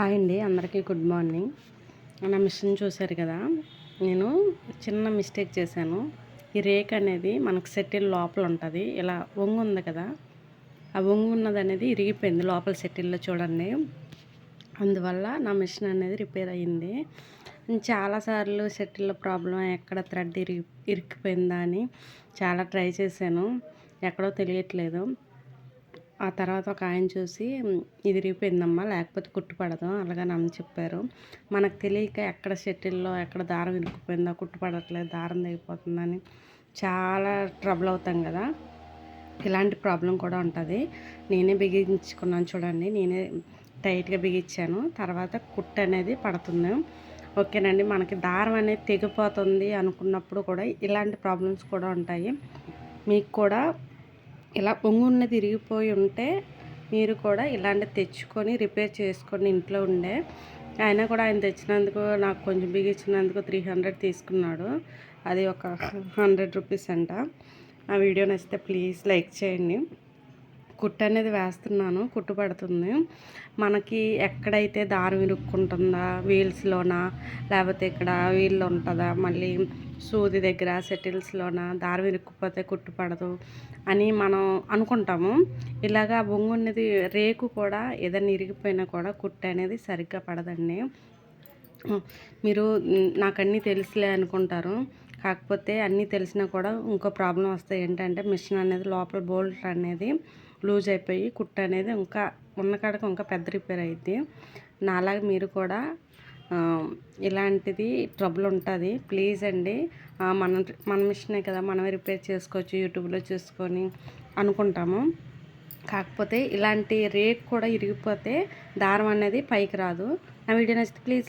Hi అండి అందరికీ good morning. నా మిషన్ చూశారు కదా నేను చిన్న మిస్టేక్ చేశాను. ఈ రేక్ అనేది మనకు సెటిల్ లోపల ఉంటుంది. ఇలా వంగు ఉంది కదా ఆ వంగు ఉన్నది అనేది ఇరిగిపోయింది లోపల సెటిల్లో చూడండి. అందువల్ల నా మిషన్ అనేది రిపేర్ అయ్యింది. చాలాసార్లు సెటిల్లో ప్రాబ్లం ఎక్కడ థ్రెడ్ ఇరిగి ఇరిగిపోయిందా అని చాలా ట్రై చేశాను. ఎక్కడో తెలియట్లేదు. ఆ తర్వాత ఒక ఆయన చూసి ఇది రిగిపోయిందమ్మా లేకపోతే కుట్టుపడదు అలాగని అమ్మ చెప్పారు. మనకు తెలియక ఎక్కడ షటిల్లో ఎక్కడ దారం ఇరుక్కుపోయిందో కుట్టుపడట్లేదు దారం తెగిపోతుందని చాలా ట్రబుల్ అవుతాం కదా. ఇలాంటి ప్రాబ్లం కూడా ఉంటుంది. నేనే బిగించుకున్నాను చూడండి నేనే టైట్గా బిగించాను. తర్వాత కుట్టు అనేది పడుతుంది. ఓకేనండి మనకి దారం అనేది తెగిపోతుంది అనుకున్నప్పుడు కూడా ఇలాంటి ప్రాబ్లమ్స్ కూడా ఉంటాయి. మీకు కూడా ఇలా ఉన్నది తిరిగిపోయి ఉంటే మీరు కూడా ఇలాంటి తెచ్చుకొని రిపేర్ చేసుకొని ఇంట్లో ఉండే. ఆయన కూడా ఆయన తెచ్చినందుకు నాకు కొంచెం బిగించినందుకు త్రీ హండ్రెడ్ తీసుకున్నాడు. అది ఒక హండ్రెడ్ రూపీస్ అంట. ఆ వీడియో నచ్చితే ప్లీజ్ లైక్ చేయండి. కుట్టు అనేది వేస్తున్నాను కుట్టు పడుతుంది మనకి ఎక్కడైతే దారం ఇరుక్కుంటుందా వీల్స్లోనా లేకపోతే ఇక్కడ వీళ్ళు ఉంటుందా మళ్ళీ సూది దగ్గర సెటిల్స్లోన దారం ఇరుక్కుపోతే కుట్టు పడదు అని మనం అనుకుంటాము. ఇలాగా బొంగున్నది రేకు కూడా ఏదైనా ఇరిగిపోయినా కూడా కుట్టు అనేది సరిగ్గా పడదండి. మీరు నాకు అన్నీ తెలుసులే అనుకుంటారు. కాకపోతే అన్నీ తెలిసినా కూడా ఇంకో ప్రాబ్లం వస్తాయి ఏంటంటే మిషన్ అనేది లోపల బోల్ట్ అనేది లూజ్ అయిపోయి కుట్టు అనేది ఇంకా ఉన్న కాడకు ఇంకా పెద్ద రిపేర్ అయింది నాలాగా మీరు కూడా ఇలాంటిది ట్రబుల్ ఉంటుంది. ప్లీజ్ అండి మన మన మిషనే కదా మనమే రిపేర్ చేసుకోవచ్చు యూట్యూబ్లో చూసుకొని అనుకుంటాము. కాకపోతే ఇలాంటి రేట్ కూడా ఇరిగిపోతే దారం అనేది పైకి రాదు. నా వీడియో నచ్చితే ప్లీజ్